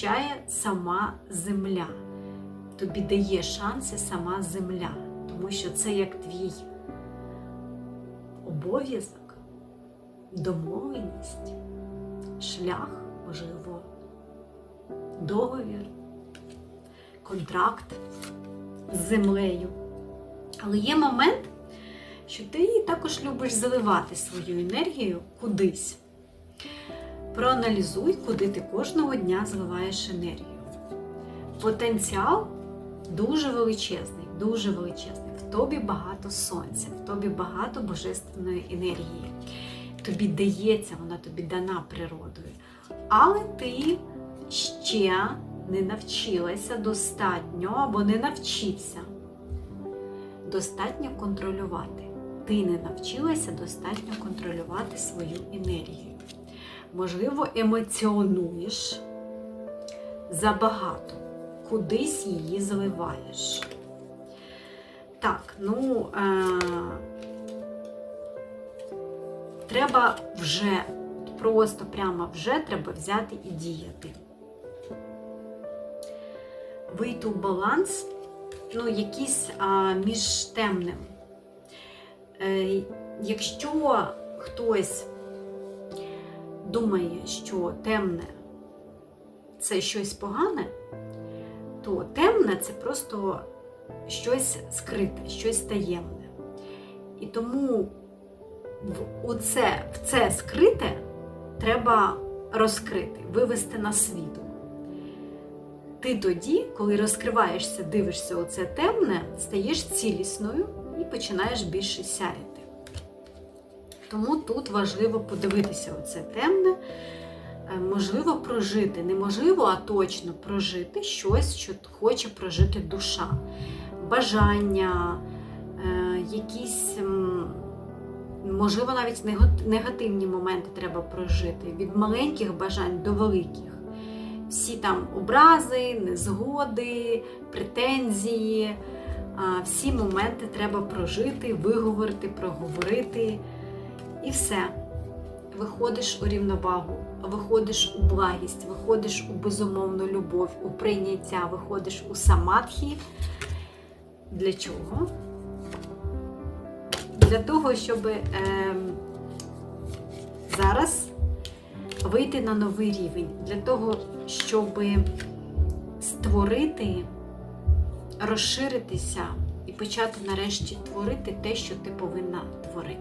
захищає сама земля. Тобі дає шанси сама земля, тому що це як твій обов'язок, домовленість, шлях, можливо, договір, контракт з землею. Але є момент, що ти також любиш заливати свою енергію кудись. Проаналізуй, куди ти кожного дня зливаєш енергію. Потенціал дуже величезний, дуже величезний. В тобі багато сонця, в тобі багато божественної енергії. Тобі дається, вона тобі дана природою. Але ти ще не навчилася достатньо або не навчився достатньо контролювати. Ти не навчилася достатньо контролювати свою енергію. Можливо, емоціонуєш забагато, кудись її зливаєш. Так, ну е- треба вже, просто прямо вже треба взяти і діяти. Вийти у баланс, ну, якийсь а, між темним. Е, якщо хтось думає, що темне це щось погане, то темне це просто щось скрите, щось таємне. І тому в, це, в це скрите треба розкрити, вивести на світло. Ти тоді, коли розкриваєшся, дивишся у це темне, стаєш цілісною і починаєш більше сяяти. Тому тут важливо подивитися у це темне, Е, можливо, прожити, неможливо, а точно прожити щось, що хоче прожити душа. Бажання, е, якісь, можливо, навіть негативні моменти треба прожити. Від маленьких бажань до великих. Всі там образи, незгоди, претензії, всі моменти треба прожити, виговорити, проговорити. І все. Виходиш у рівновагу, виходиш у благість, виходиш у безумовну любов, у прийняття, виходиш у самадхі. Для чого? Для того, щоб ем, зараз вийти на новий рівень, для того, щоб створити, розширитися і почати нарешті творити те, що ти повинна творити.